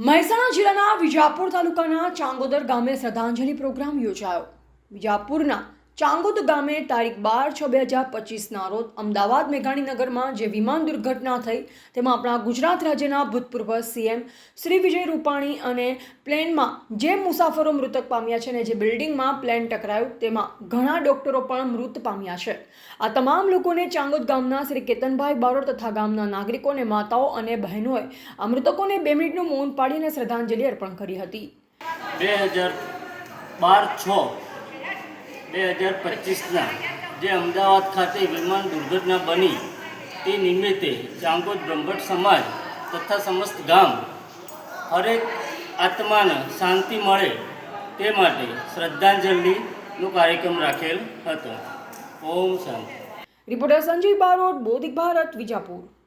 મહેસાણા જિલ્લાના વિજાપુર તાલુકાના ચાંગોદર ગામે શ્રદ્ધાંજલિ પ્રોગ્રામ યોજાયો. વિજાપુરના ચાંગોદ ગામે તારીખ બાર છ બે હજાર પચીસના રોજ અમદાવાદ મેઘાણીનગરમાં જે વિમાન દુર્ઘટના થઈ, તેમાં આપણા ગુજરાત રાજ્યના ભૂતપૂર્વ સીએમ શ્રી વિજય રૂપાણી અને પ્લેનમાં જે મુસાફરો મૃતક પામ્યા છે અને જે બિલ્ડિંગમાં પ્લેન ટકરાયું, તેમાં ઘણા ડોક્ટરો પણ મૃત પામ્યા છે. આ તમામ લોકોને ચાંગોદ ગામના શ્રી કેતનભાઈ બારોટ તથા ગામના નાગરિકોને માતાઓ અને બહેનોએ આ મૃતકોને બે મિનિટનું મૌન પાડીને શ્રદ્ધાંજલિ અર્પણ કરી હતી. બે હજાર બાર છ બે હજાર પચીસના જે અમદાવાદ ખાતે વિમાન દુર્ઘટના બની તે નિમિત્તે ચાંગોદ બ્રહ્મભટ્ટ સમાજ તથા સમસ્ત ગામ હરેક આત્માને શાંતિ મળે તે માટે શ્રદ્ધાંજલિનો કાર્યક્રમ રાખેલ હતો. ઓમ શાંતિ. રિપોર્ટર સંજય બારોટ, બોધિક ભારત, વિજાપુર.